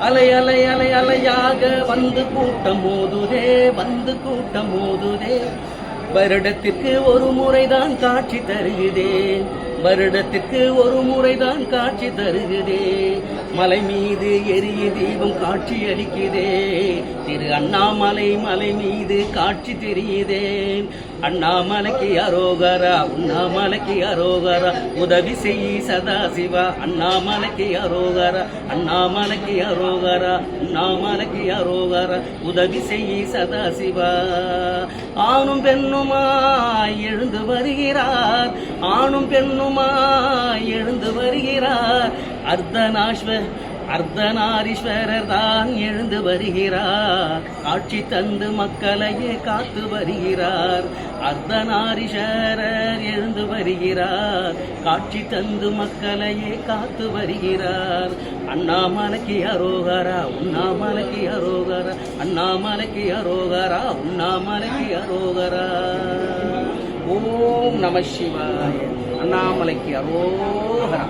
அலை அலை அலை அலையாக வந்து கூட்டம் மோதுதே வந்து கூட்டம் மோதுதே. வருடத்திற்கு ஒரு முறைதான் காட்சி தருகிறேன். வருடத்திற்கு ஒரு முறைதான் காட்சி தருகிறேன். மலை மீது எரிய தீபம் காட்சி அளிக்குதே. திரு அண்ணாமலை மலை மீது காட்சி தெரியுதே. அண்ணாமலைக்கு அரோகரா உண்ணாமலைக்கு அரோகரா. உதவி செய் சதாசிவா அண்ணாமலைக்கு அரோகரா. அண்ணாமலைக்கு அரோகரா உண்ணாமலைக்கு அரோகரா. உதவி செய் சதாசிவா. ஆணும் பெண்ணுமாய் எழுந்து வருகிறார். ஆணும் பெண்ணுமாய் அர்த்தநாஸ்வ அர்த்தநாரீஸ்வரர் தான் எழுந்து வருகிறார். காட்சி தந்து மக்களையே காத்து வருகிறார். அர்த்தநாரீஸ்வரர் எழுந்து வருகிறார். காட்சி தந்து மக்களையே காத்து வருகிறார். அண்ணாமலைக்கு அரோகரா உண்ணாமலைக்கு அரோகரா அண்ணாமலைக்கு அரோகரா உண்ணாமலைக்கு அரோகரா. ஓம் நம சிவாய அண்ணாமலைக்கு அரோகரா.